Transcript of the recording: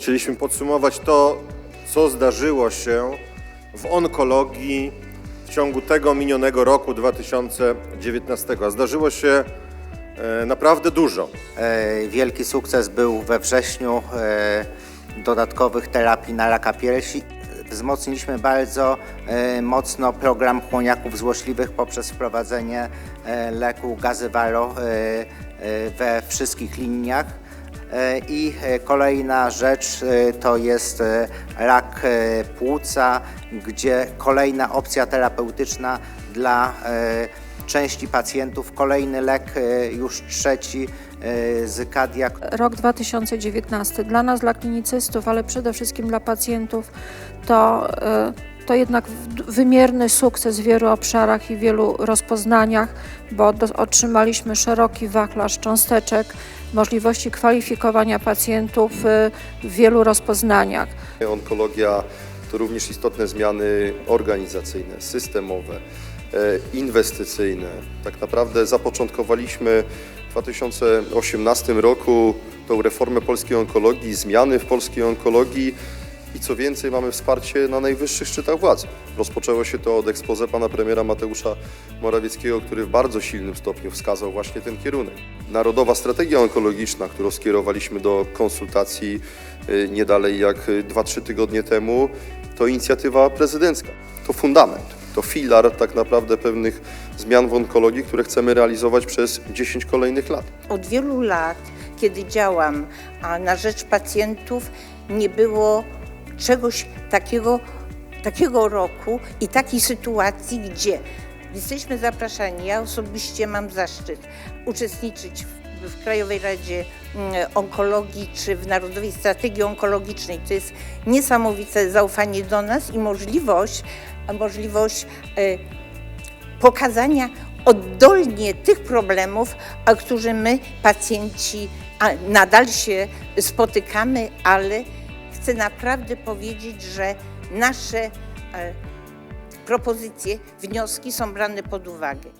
Chcieliśmy podsumować to, co zdarzyło się w onkologii w ciągu tego minionego roku 2019. A zdarzyło się e, naprawdę dużo. E, Wielki sukces był we wrześniu e, dodatkowych terapii na raka piersi. Wzmocniliśmy bardzo mocno program chłoniaków złośliwych poprzez wprowadzenie leku Gazywaro we wszystkich liniach. E, I e, kolejna rzecz e, to jest rak płuca, gdzie kolejna opcja terapeutyczna dla części pacjentów, kolejny lek, już trzeci, e, Zykadia, Rok 2019 dla nas, dla klinicystów, ale przede wszystkim dla pacjentów to, to jednak wymierny sukces w wielu obszarach i wielu rozpoznaniach, bo otrzymaliśmy szeroki wachlarz cząsteczek, możliwości kwalifikowania pacjentów e, w wielu rozpoznaniach. Onkologia to również istotne zmiany organizacyjne, systemowe, e, inwestycyjne. Tak naprawdę zapoczątkowaliśmy w 2018 roku tą reformę polskiej onkologii, zmiany w polskiej onkologii i co więcej mamy wsparcie na najwyższych szczytach władzy. Rozpoczęło się to od expose pana premiera Mateusza Morawieckiego, który w bardzo silnym stopniu wskazał właśnie ten kierunek. Narodowa strategia onkologiczna, którą skierowaliśmy do konsultacji y, nie dalej jak 2-3 tygodnie temu, to inicjatywa prezydencka. To fundament, to filar tak naprawdę pewnych zmian w onkologii, które chcemy realizować przez 10 kolejnych lat. Od wielu lat, kiedy działam na rzecz pacjentów, nie było czegoś takiego, takiego roku i takiej sytuacji, gdzie jesteśmy zapraszani. Ja osobiście mam zaszczyt uczestniczyć w, w Krajowej Radzie mm, Onkologii czy w Narodowej Strategii Onkologicznej. To jest niesamowite zaufanie do nas i możliwość, możliwość e, pokazania oddolnie tych problemów, a które my, pacjenci, nadal się spotykamy, ale chcę naprawdę powiedzieć, że nasze e, propozycje, wnioski są brane pod uwagę.